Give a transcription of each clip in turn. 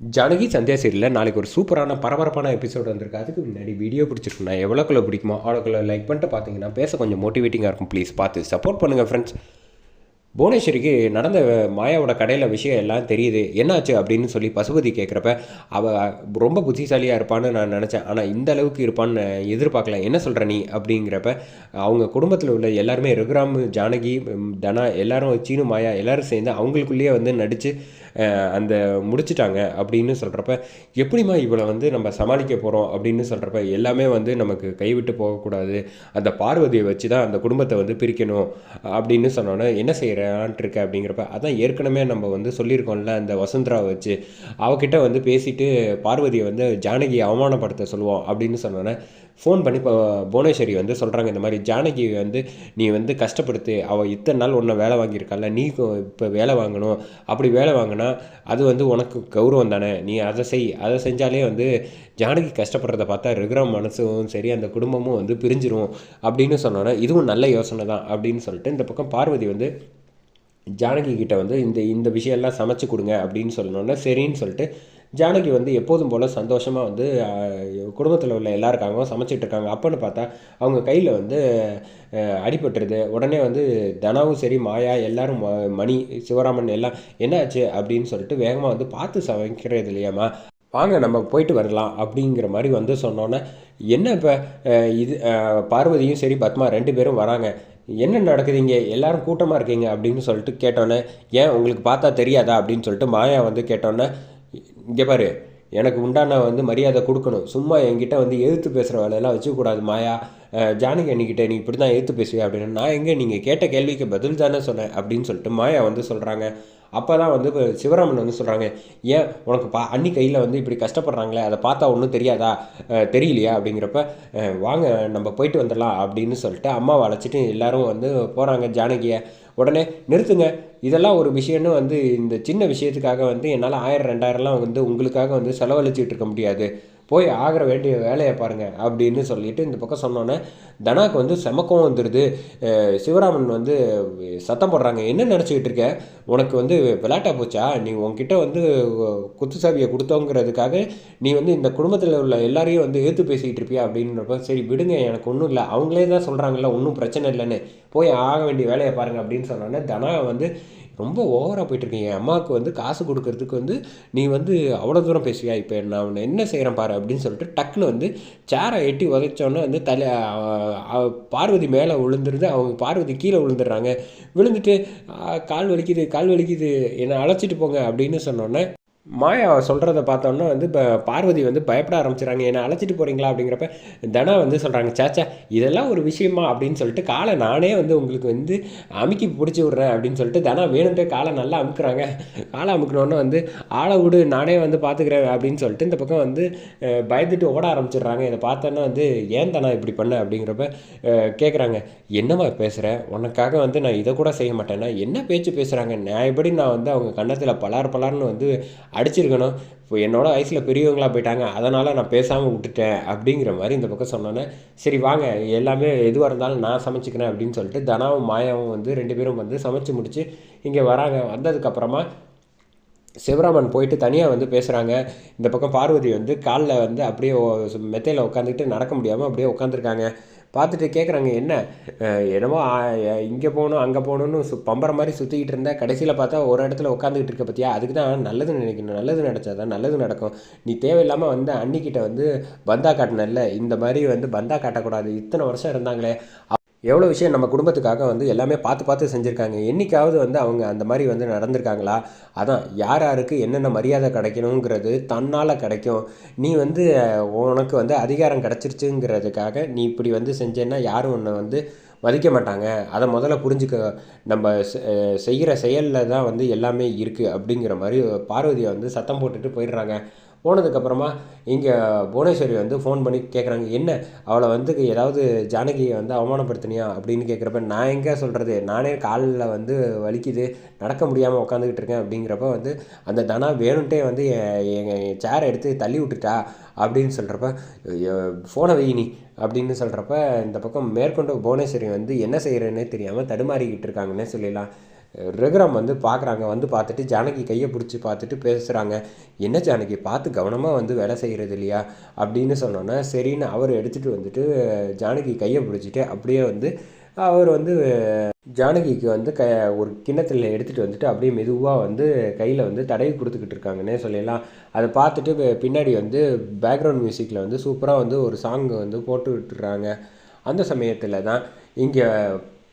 ஜானகி சந்தியா சீரியலில் நாளைக்கு ஒரு சூப்பரான பரபரப்பான எபிசோடு வந்திருக்கு. அதுக்கு முன்னாடி வீடியோ பிடிச்சிருக்கு நான் எவ்வளோக்குள்ள பிடிக்குமோ அவ்வளோக்குள்ள லைக் பண்ணிட்டு பார்த்தீங்கன்னா பேச கொஞ்சம் மோட்டிவேட்டிங்காக இருக்கும். ப்ளீஸ் பார்த்து சப்போர்ட் பண்ணுங்கள் ஃப்ரெண்ட்ஸ் புவனேஸ்வரிக்கு நடந்த மாயாவோட கடையில் விஷயம் எல்லாம் தெரியுது. என்னாச்சு அப்படின்னு சொல்லி பசுபதி கேட்குறப்ப அவள் ரொம்ப புத்திசாலியாக இருப்பான்னு நான் நினச்சேன். ஆனால் இந்த அளவுக்கு இருப்பான்னு எதிர்பார்க்கல. என்ன சொல்கிற நீ? அப்படிங்கிறப்ப அவங்க குடும்பத்தில் உள்ள எல்லாருமே ரகுராம் ஜானகி தனா எல்லாரும் சீனு மாயா எல்லோரும் சேர்ந்து அவங்களுக்குள்ளேயே வந்து நடித்து அந்த முடிச்சிட்டாங்க அப்படின்னு சொல்கிறப்ப எப்படிம்மா இவளை வந்து நம்ம சமாளிக்க போகிறோம் அப்படின்னு சொல்கிறப்ப எல்லாமே வந்து நமக்கு கைவிட்டு போகக்கூடாது. அந்த பார்வதியை வச்சு தான் அந்த குடும்பத்தை வந்து பிரிக்கணும் அப்படின்னு சொன்னோன்னே என்ன செய்கிறான்ட்டு இருக்க? அப்படிங்கிறப்ப அதான் ஏற்கனவே நம்ம வந்து சொல்லியிருக்கோம்ல அந்த வசுந்தராவை வச்சு. அவகிட்ட வந்து பேசிட்டு பார்வதியை வந்து ஜானகியை அவமானப்படுத்த சொல்லுவோம் அப்படின்னு சொன்னோன்னே ஃபோன் பண்ணி இப்போ புவனேஸ்வரி வந்து சொல்கிறாங்க இந்த மாதிரி ஜானகி வந்து நீ வந்து கஷ்டப்படுத்து அவள் இத்தனை நாள் உன்னை வேலை வாங்கியிருக்கால நீ இப்போ வேலை வாங்கணும் அப்படி வேலை வாங்கினா அது வந்து உனக்கு கௌரவம் தானே. நீ அதை செய். அதை செஞ்சாலே வந்து ஜானகி கஷ்டப்படுறத பார்த்தா ரகுராம் மனசும் சரி அந்த குடும்பமும் வந்து பிரிஞ்சிரும் அப்படின்னு சொன்னோன்னே இதுவும் நல்ல யோசனை தான் அப்படின்னு சொல்லிட்டு இந்த பக்கம் பார்வதி வந்து ஜானகி கிட்ட வந்து இந்த இந்த விஷயம்லாம் சமைச்சு கொடுங்க அப்படின்னு சொல்லணுன்னா சரின்னு சொல்லிட்டு ஜானகி வந்து எப்போதும் போல் சந்தோஷமாக வந்து குடும்பத்தில் உள்ள எல்லாருக்காகவும் சமைச்சிட்டு இருக்காங்க. அப்போன்னு பார்த்தா அவங்க கையில் வந்து அடிபட்டுருது. உடனே வந்து தனாவும் சரி மாயா எல்லாரும் ம- மணி சிவராமன் எல்லாம் என்னாச்சு? அப்படின்னு சொல்லிட்டு வேகமாக வந்து பார்த்து சமைக்கிறது இல்லையாம்மா. வாங்க நம்ம போயிட்டு வரலாம். அப்படிங்கிற மாதிரி வந்து சொன்னோன்னே என்ன இப்போ இது பார்வதியும் சரி பத்மா ரெண்டு பேரும் வராங்க. என்ன நடக்குதுங்க? எல்லாரும் கூட்டமாக இருக்கீங்க. அப்படின்னு சொல்லிட்டு கேட்டோன்னே ஏன் உங்களுக்கு பார்த்தா தெரியாதா? அப்படின்னு சொல்லிட்டு மாயா வந்து கேட்டோன்னே இங்கே பாரு எனக்கு உண்டான வந்து மரியாதை கொடுக்கணும். சும்மா என்கிட்ட வந்து எதிர்த்து பேசுகிற வேலையெல்லாம் வச்சுக்கூடாது மாயா. ஜானகி அன்னிக்கிட்ட நீ இப்படி தான் எதிர்த்து பேசுவே அப்படின்னு. நான் எங்கே நீங்கள் கேட்ட கேள்விக்கு பதில் தானே சொன்னேன் அப்படின்னு சொல்லிட்டு மாயா வந்து சொல்கிறாங்க அப்போ தான் வந்து இப்போ சிவராமன் வந்து சொல்கிறாங்க ஏன் உனக்கு பா அன்னி கையில் வந்து இப்படி கஷ்டப்படுறாங்களே? அதை பார்த்தா ஒன்றும் தெரியாதா? தெரியலையா? அப்படிங்கிறப்ப வாங்க நம்ம போயிட்டு வந்துடலாம் அப்படின்னு சொல்லிட்டு அம்மாவை அழைச்சிட்டு எல்லோரும் வந்து போகிறாங்க ஜானகியை. உடனே நிறுத்துங்க. இதெல்லாம் ஒரு விஷயம்னு வந்து இந்த சின்ன விஷயத்துக்காக வந்து என்னால் ஆயிரம் ரெண்டாயிரம்லாம் வந்து உங்களுக்காக வந்து செலவழிச்சிட்டு இருக்க முடியாது. போய் ஆகிற வேண்டிய வேலையை பாருங்கள் அப்படின்னு சொல்லிட்டு இந்த பக்கம் சொன்னோன்னே தனாக்கு வந்து செமக்கம் வந்துடுது சிவராமன் வந்து சத்தம் போடுறாங்க. என்ன நினச்சிக்கிட்டு இருக்க? உனக்கு வந்து விளையாட்டா போச்சா? நீ உன்கிட்ட வந்து குத்து சாவியை கொடுத்தோங்கிறதுக்காக நீ வந்து இந்த குடும்பத்தில் உள்ள எல்லாரையும் வந்து ஏற்று பேசிக்கிட்டு இருப்பியா? அப்படின்றப்ப சரி விடுங்க. எனக்கு ஒன்றும் இல்லை. அவங்களே தான் சொல்கிறாங்கல்ல ஒன்றும் பிரச்சனை இல்லைன்னு. போய் ஆக வேண்டிய வேலையை பாருங்கள் அப்படின்னு சொன்னோன்னே தனா வந்து ரொம்ப ஓவராக போயிட்டுருக்கீங்க. என் அம்மாவுக்கு வந்து காசு கொடுக்கறதுக்கு வந்து நீ வந்து அவ்வளோ தூரம் பேசுவியா? இப்போ நான் உன்னை என்ன செய்கிறேன் பாரு அப்படின்னு சொல்லிட்டு டக்குன்னு வந்து சேரை எட்டி உதைச்சோன்னே வந்து தலை பார்வதி மேலே விழுந்துருது. அவங்க பார்வதி கீழே விழுந்துடுறாங்க. விழுந்துட்டு கால் வலிக்குது கால் வலிக்குது. என்னை அழைச்சிட்டு போங்க அப்படின்னு சொன்னோன்னே மாயா சொல்கிறத பார்த்தோன்னா வந்து இப்போ பார்வதி வந்து பயப்பட ஆரம்பிச்சிடறாங்க என்னை அழைச்சிட்டு போகிறீங்களா அப்படிங்கிறப்ப தனா வந்து சொல்கிறாங்க சேச்சா இதெல்லாம் ஒரு விஷயமா? அப்படின்னு சொல்லிட்டு காலை நானே வந்து உங்களுக்கு வந்து அமுக்கி பிடிச்சி விட்றேன் அப்படின்னு சொல்லிட்டு தனா வேணுன்ட்டு காலை நல்லா அமுக்குறாங்க. காலை அமுக்கினோன்னே வந்து ஆளை விடு நானே வந்து பார்த்துக்கிறேன் அப்படின்னு சொல்லிட்டு இந்த பக்கம் வந்து பயந்துட்டு ஓட ஆரம்பிச்சிடுறாங்க. இதை பார்த்தோன்னா வந்து ஏன் தானா இப்படி பண்ண? அப்படிங்கிறப்ப கேட்குறாங்க என்னம்மா பேசுகிற உனக்காக வந்து நான் இதை கூட செய்ய மாட்டேன்னா என்ன பேச்சு பேசுகிறாங்க நியாயப்படி நான் வந்து அவங்க கன்னத்தில் பலார் பலார்னு வந்து அடிச்சிருக்கணும். இப்போ என்னோடய வயசில் பெரியவங்களா போயிட்டாங்க அதனால் நான் பேசாமல் விட்டுட்டேன் அப்படிங்கிற மாதிரி இந்த பக்கம் சொன்னோன்னே சரி வாங்க எல்லாமே எதுவாக இருந்தாலும் நான் சமைச்சிக்கிறேன் அப்படின்னு சொல்லிட்டு தனாவும் மாயாவும் வந்து ரெண்டு பேரும் வந்து சமைச்சு முடித்து இங்கே வராங்க. வந்ததுக்கப்புறமா சிவராமன் போயிட்டு தனியாக வந்து பேசுகிறாங்க இந்த பக்கம் பார்வதி வந்து காலில் வந்து அப்படியே மெத்தையில் உட்காந்துக்கிட்டு நடக்க முடியாமல் அப்படியே உட்காந்துருக்காங்க பார்த்துட்டு கேட்குறாங்க என்ன? என்னமோ இங்கே போகணும் அங்கே போகணும்னு சு பம்பரம் மாதிரி சுற்றிக்கிட்டு இருந்தால் கடைசியில் பார்த்தா ஒரு இடத்துல உட்காந்துக்கிட்டு இருக்க பற்றியா அதுக்கு தான் நல்லது நினைக்கணும் நல்லது நினச்சா தான் நல்லது நடக்கும். நீ தேவையில்லாமல் வந்து அன்னிக்கிட்ட வந்து பந்தா காட்டினல்ல இந்த மாதிரி வந்து பந்தா காட்டக்கூடாது இத்தனை வருஷம் இருந்தாங்களே எவ்வளோ விஷயம் நம்ம குடும்பத்துக்காக வந்து எல்லாமே பார்த்து பார்த்து செஞ்சுருக்காங்க. என்னைக்காவது வந்து அவங்க அந்த மாதிரி வந்து நடந்திருக்காங்களா? அதான் யார் யாருக்கு என்னென்ன மரியாதை கிடைக்கணுங்கிறது தன்னால் கிடைக்கும். நீ வந்து உனக்கு வந்து அதிகாரம் கிடச்சிருச்சுங்கிறதுக்காக நீ இப்படி வந்து செஞ்சேன்னா யாரும் உன்னை வந்து மதிக்க மாட்டாங்க. அதை முதல்ல புரிஞ்சுக்க நம்ம செ- செய்கிற செயலில் தான் வந்து எல்லாமே இருக்குது அப்படிங்கிற மாதிரி பார்வதியை வந்து சத்தம் போட்டுட்டு போயிடுறாங்க. போனதுக்கப்புறமா இங்கே புவனேஸ்வரி வந்து ஃபோன் பண்ணி கேட்குறாங்க என்ன அவளை வந்து ஏதாவது ஜானகியை வந்து அவமானப்படுத்தினியா? அப்படின்னு கேட்குறப்ப நான் எங்கே சொல்கிறது நானே காலில் வந்து வலிக்குது. நடக்க முடியாமல் உட்காந்துக்கிட்டு இருக்கேன். அப்படிங்கிறப்ப வந்து அந்த தனா வேணுன்ட்டே வந்து எங்கள் சேரை எடுத்து தள்ளி விட்டுட்டா. அப்படின்னு சொல்கிறப்ப ஃபோனை வை நீ அப்படின்னு சொல்கிறப்ப இந்த பக்கம் மேற்கொண்டு புவனேஸ்வரி வந்து என்ன செய்கிறேன்னே தெரியாமல் தடுமாறிக்கிட்டு இருக்காங்கன்னே சொல்லிடலாம். ரகுராம் வந்து பார்க்குறாங்க வந்து பார்த்துட்டு ஜானகி கையை பிடிச்சி பார்த்துட்டு பேசுகிறாங்க என்ன ஜானகி பார்த்து கவனமாக வந்து வேலை செய்கிறது இல்லையா? அப்படின்னு சொன்னோன்னே சரின்னு அவர் எடுத்துகிட்டு வந்துட்டு ஜானகி கையை பிடிச்சிட்டு அப்படியே வந்து அவர் வந்து ஜானகிக்கு வந்து க ஒரு கிண்ணத்தில் எடுத்துகிட்டு வந்துட்டு அப்படியே மெதுவாக வந்து கையில் வந்து தடவி கொடுத்துக்கிட்டு இருக்காங்கன்னே சொல்லிடலாம் அதை பார்த்துட்டு பின்னாடி வந்து பேக்ரவுண்ட் மியூசிக்கில் வந்து சூப்பராக வந்து ஒரு சாங் வந்து போட்டு விட்டுறாங்க அந்த சமயத்தில் தான் இங்கே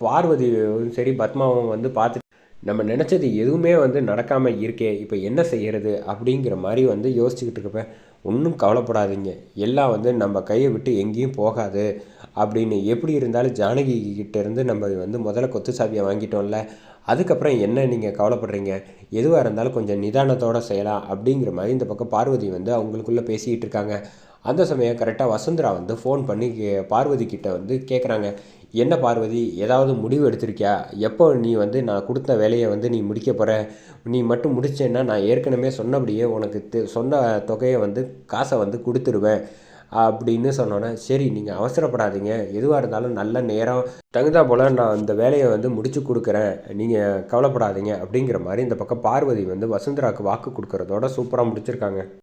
பார்வதியும் சரி பத்மாவும் வந்து பார்த்து நம்ம நினச்சது எதுவுமே வந்து நடக்காமல் இருக்கே இப்போ என்ன செய்கிறது அப்படிங்கிற மாதிரி வந்து யோசிச்சுக்கிட்டு இருப்பேன் ஒன்றும் கவலைப்படாதீங்க. எல்லாம் வந்து நம்ம கையை விட்டு எங்கேயும் போகாது. அப்படின்னு எப்படி இருந்தாலும் ஜானகி கிட்டேருந்து நம்ம வந்து முதல்ல கொத்து சாவியை வாங்கிட்டோம்ல. அதுக்கப்புறம் என்ன நீங்கள் கவலைப்படுறீங்க? எதுவாக இருந்தாலும் கொஞ்சம் நிதானத்தோட செய்யலாம் அப்படிங்கிற மாதிரி இந்த பக்கம் பார்வதி வந்து அவங்களுக்குள்ளே பேசிக்கிட்டு இருக்காங்க. அந்த சமயம் கரெக்டாக வசுந்தரா வந்து ஃபோன் பண்ணி கே- பார்வதி கிட்ட வந்து கேட்குறாங்க என்ன பார்வதி ஏதாவது முடிவு எடுத்திருக்கியா? எப்போ நீ வந்து நான் கொடுத்த வேலையை வந்து நீ முடிக்க போகிற நீ மட்டும் முடிச்சேன்னா நான் ஏற்கனவே சொன்னபடியே உனக்கு சொன்ன தொகையை வந்து காசை வந்து கொடுத்துருவேன். அப்படின்னு சொன்னோன்னே சரி நீங்கள் அவசரப்படாதீங்க. எதுவாக இருந்தாலும் நல்ல நேரம் தகுந்தா போல் நான் அந்த வேலையை வந்து முடிச்சு கொடுக்குறேன். நீங்கள் கவலைப்படாதீங்க. அப்படிங்கிற மாதிரி இந்த பக்கம் பார்வதி வந்து வசுந்தராவுக்கு வாக்கு கொடுக்குறதோட சூப்பராக முடிச்சிருக்காங்க.